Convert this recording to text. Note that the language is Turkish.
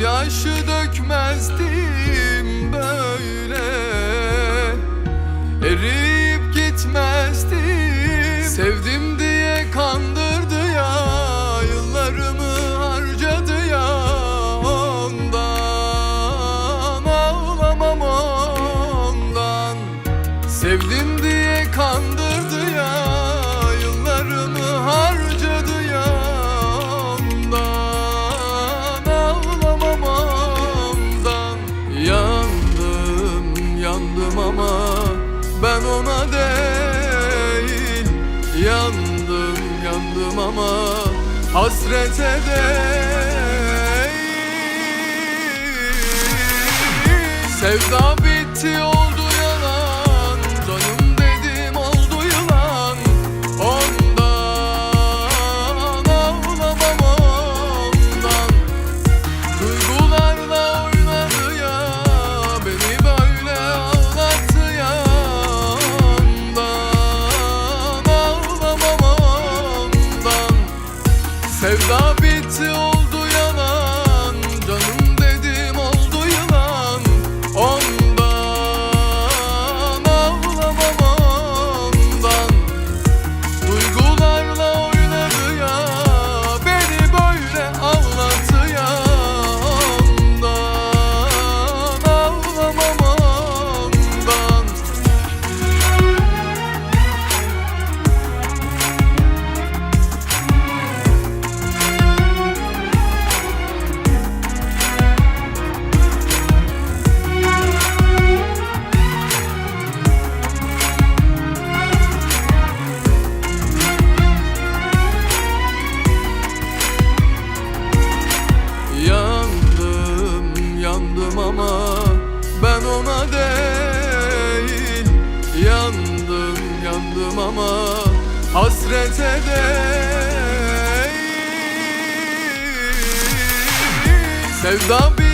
Gözyaşı dökmezdim böyle. Eriyip gitmezdim. Sevdim diye kandırdı ya Yıllarımı harcadı ya Ondan. Ağlamam ondan. Sevdim diye kandırdı ya Yıllarımı harcadı yandım ama ben ona değil. Yandım yandım ama hasrete değil. Sevda bitti oldu ama hasrete değil Sevda bitti